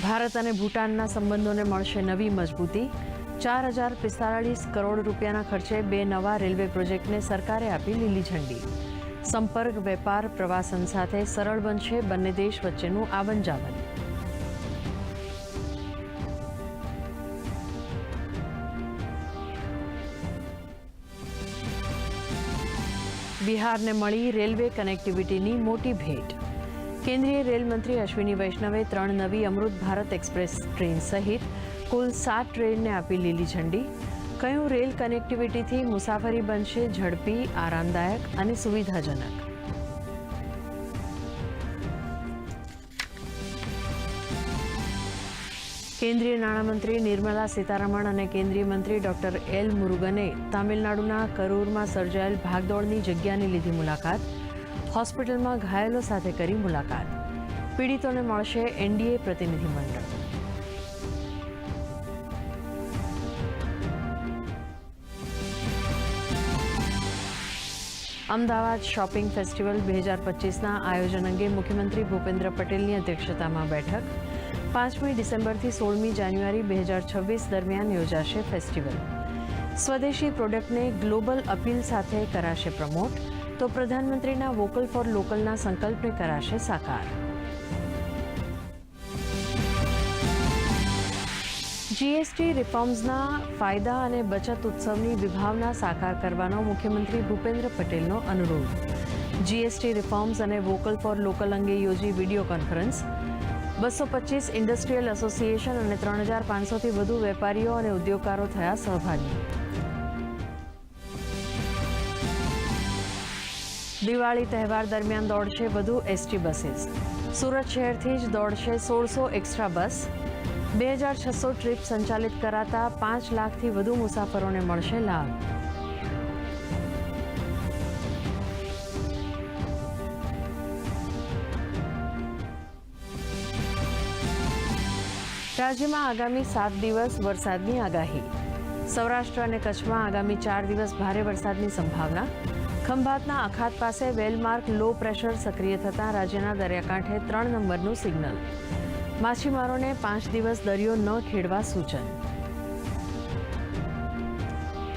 ભારત અને ભૂટાનના સંબંધોને મળશે નવી મજબૂતી. ચાર હજાર પિસ્તાળીસ કરોડ રૂપિયાના ખર્ચે બે નવા રેલવે પ્રોજેક્ટને સરકારે આપી લીલી ઝંડી. સંપર્ક, વેપાર, પ્રવાસન સાથે સરળ બનશે બંને દેશ વચ્ચેનું આવન જાવન બિહારને મળી રેલવે કનેક્ટિવિટીની મોટી ભેટ. કેન્દ્રીય રેલ મંત્રી અશ્વિની વૈષ્ણવે ત્રણ નવી અમૃત ભારત એક્સપ્રેસ ટ્રેન સહિત કુલ સાત ટ્રેનને આપી લીલી ઝંડી. કયું રેલ કનેક્ટિવિટીથી મુસાફરી બનશે ઝડપી, આરામદાયક અને સુવિધાજનક? કેન્દ્રીય નાણામંત્રી નિર્મલા સીતારમણ અને કેન્દ્રીય મંત્રી ડોક્ટર એલ મુરુગને તામિલનાડુના કરૂરમાં સર્જાયેલ ભાગદોડની જગ્યાની લીધી મુલાકાત. હોસ્પિટલમાં ઘાયલો સાથે કરી મુલાકાત. પીડિતોને મળશે એનડીએ પ્રતિનિધિમંડળ. અમદાવાદ શોપિંગ ફેસ્ટિવલ બે હજાર પચીસના આયોજન અંગે મુખ્યમંત્રી ભૂપેન્દ્ર પટેલની અધ્યક્ષતામાં બેઠક. પાંચમી ડિસેમ્બરથી સોળમી જાન્યુઆરી બે હજાર છવ્વીસ દરમિયાન યોજાશે ફેસ્ટિવલ. સ્વદેશી પ્રોડક્ટને ગ્લોબલ અપીલ સાથે કરાશે પ્રમોટ. તો પ્રધાનમંત્રીના વોકલ ફોર લોકલના સંકલ્પને કરાશે સાકાર. જીએસટી રિફોર્મ્સના ફાયદા અને બચત ઉત્સવની વિભાવના સાકાર કરવાનો મુખ્યમંત્રી ભૂપેન્દ્ર પટેલનો અનુરોધ. જીએસટી રિફોર્મ્સ અને વોકલ ફોર લોકલ અંગે યોજી વીડિયો કોન્ફરન્સ. બસો પચીસ ઇન્ડસ્ટ્રીયલ એસોસિએશન અને ત્રણ હજાર પાંચસોથી વધુ વેપારીઓ અને ઉદ્યોગકારો થયા સહભાગી. દિવાળી તહેવાર દરમિયાન દોડશે વધુ એસટી બસીસ. સુરત શહેરથી જ દોડશે સોળસો એક્સ્ટ્રા બસ. બે હજાર છસો ટ્રીપ સંચાલિત કરાતા પાંચ લાખથી વધુ મુસાફરોને મળશે લાભ. રાજ્યમાં આગામી સાત દિવસ વરસાદની આગાહી. સૌરાષ્ટ્ર અને કચ્છમાં આગામી ચાર દિવસ ભારે વરસાદની સંભાવના. ખંભાતના અખાત પાસે વેલમાર્ક લો પ્રેશર સક્રિય થતાં રાજ્યના દરિયાકાંઠે ત્રણ નંબરનું સિગ્નલ. માછીમારોને પાંચ દિવસ દરિયો ન ખેડવા સૂચન.